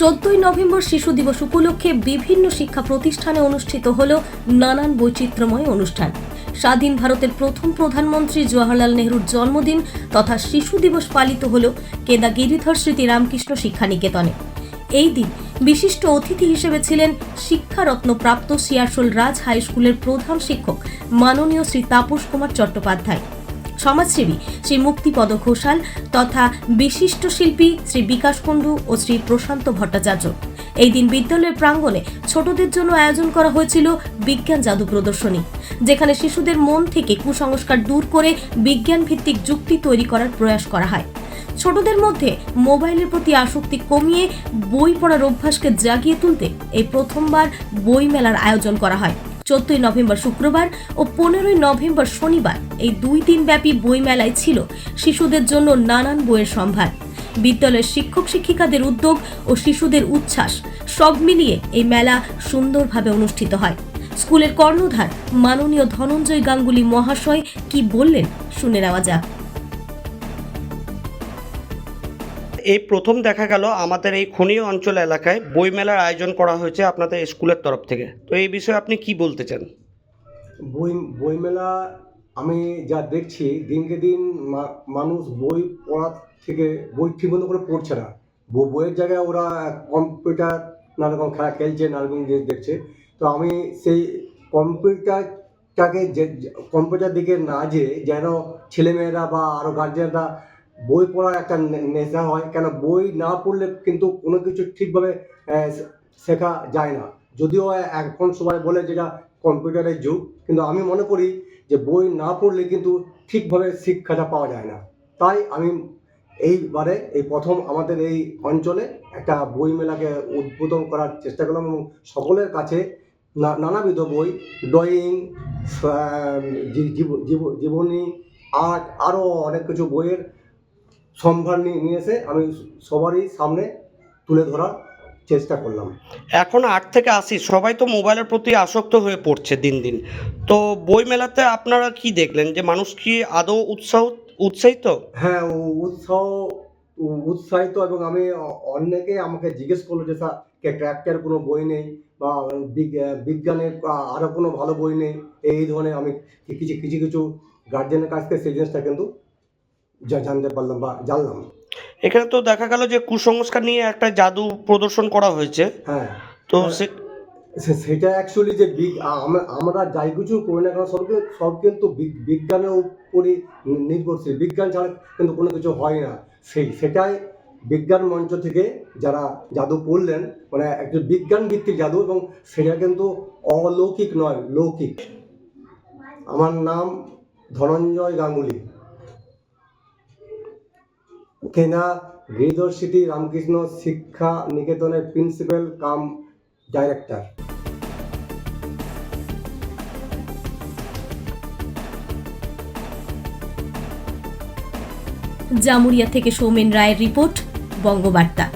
চোদ্দই নভেম্বর শিশু দিবস উপলক্ষে বিভিন্ন শিক্ষা প্রতিষ্ঠানে অনুষ্ঠিত হল নানান বৈচিত্র্যময় অনুষ্ঠান। স্বাধীন ভারতের প্রথম প্রধানমন্ত্রী জওয়াহরলাল নেহরুর জন্মদিন তথা শিশু দিবস পালিত হল কেদা গিরিধর স্মৃতি রামকৃষ্ণ শিক্ষা নিকেতনে এই দিন বিশিষ্ট অতিথি হিসেবে ছিলেন শিক্ষারত্নপ্রাপ্ত সিয়াসল রাজ হাই স্কুলের প্রধান শিক্ষক মাননীয় শ্রী তাপস কুমার চট্টোপাধ্যায়। সমাজসেবী শ্রী মুক্তিপদ ঘোষাল তথা বিশিষ্ট শিল্পী শ্রী বিকাশ কুণ্ডু ও শ্রী প্রশান্ত ভট্টাচার্য। এই দিন বিদ্যালয়ের প্রাঙ্গণে ছোটদের জন্য আয়োজন করা হয়েছিল বিজ্ঞান জাদু প্রদর্শনী, যেখানে শিশুদের মন থেকে কুসংস্কার দূর করে বিজ্ঞান ভিত্তিক যুক্তি তৈরি করার প্রয়াস করা হয়। ছোটদের মধ্যে মোবাইলের প্রতি আসক্তি কমিয়ে বই পড়ার অভ্যাসকে জাগিয়ে তুলতে এই প্রথমবার বই মেলার আয়োজন করা হয়। চোদ্দই নভেম্বর শুক্রবার ও পনেরোই নভেম্বর শনিবার এই দুই দিন ব্যাপী বই মেলায় ছিল শিশুদের জন্য নানান বইয়ের সম্ভার। বিদ্যালয়ের শিক্ষক শিক্ষিকাদের উদ্যোগ ও শিশুদের উচ্ছ্বাস সব মিলিয়ে এই মেলা সুন্দরভাবে অনুষ্ঠিত হয়। স্কুলের কর্ণধার মাননীয় ধনঞ্জয় গাঙ্গুলি মহাশয় কি বললেন শুনে নেওয়া যাক। এই প্রথম দেখা গেল আমাদের এই খনি অঞ্চল এলাকায় বইমেলার আয়োজন করা হয়েছে আপনাদের স্কুলের তরফ থেকে। তো এই বিষয়ে আপনি কি বলতে চান? বই, বইমেলা আমি যা দেখছি, দিনকে দিন মানুষ বই পড়ার থেকে, বই ঠিকমতো করে পড়ছে না। বই- বইয়ের জায়গায় ওরা কম্পিউটার নানা রকম খেলা খেলছে নানা রকম জিনিস দেখছে। তো আমি সেই কম্পিউটারটাকে যে- কম্পিউটার দিকে না যেয়ে যেন ছেলেমেয়েরা বা আরও গার্জেনরা বই পড়ার একটা নেশা হয়। কেন? বই না পড়লে কিন্তু কোনো কিছু ঠিকভাবে শেখা যায় না। যদিও এখন সবাই বলে যেটা কম্পিউটারের যুগ, কিন্তু আমি মনে করি যে বই না পড়লে কিন্তু ঠিকভাবে শিক্ষাটা পাওয়া যায় না। তাই আমি এইবারে, এই প্রথম আমাদের এই অঞ্চলে একটা বই মেলাকে উদ্বোধন করার চেষ্টা করলাম এবং সকলের কাছে নানাবিধ বই, ড্রয়িং জীবনী, আর্ট, আরও অনেক কিছু বইয়ের সম্ভার নিয়ে এসে আমি সবারই সামনে তুলে ধরার চেষ্টা করলাম। এখন আট থেকে আশি সবাই তো মোবাইলের প্রতি আসক্ত হয়ে পড়ছে দিন দিন। তো বই মেলাতে আপনারা কি দেখলেন যে মানুষ কি আদৌ উৎসাহ উৎসাহিত? হ্যাঁ উৎসাহ উৎসাহিত এবং আমি অনেকে আমাকে জিজ্ঞেস করল যে স্যার ট্র্যাক্টর কোনো বই নেই? বা বিজ্ঞানের আ- আরও কোনো ভালো বই নেই? এই ধরনের আমি কিছু কিছু কিছু গার্জেনের কাছ থেকে সেই জিনিসটা কিন্তু জানতে পারলাম বা জানলাম এখানে তো দেখা গেল যে কুসংস্কার নিয়ে একটা জাদু প্রদর্শন করা হয়েছে। হ্যাঁ। তো হ্যাঁ। সে সেটা অ্যাকচুয়ালি যে বিগ আমরা যাই কিছু করি না কেন সব কিন্তু সব কিন্তু বিজ্ঞানের উপরই নির্ভরশীল। বিজ্ঞান ছাড়া কিন্তু কোনো কিছু হয় না। সেই সেটাই বিজ্ঞান মঞ্চ থেকে যারা জাদু পড়লেন মানে একটা বিজ্ঞান ভিত্তিক জাদু এবং সেটা কিন্তু অলৌকিক নয় লৌকিক। আমার নাম ধনঞ্জয় গাঙ্গুলি। কেনা গিরিধর সিটি, রামকৃষ্ণ শিক্ষা নিকেতনের প্রিন্সিপাল কাম ডাইরেক্টর। জামুরিয়া থেকে সৌমেন রায়ের রিপোর্ট, বঙ্গবার্তা।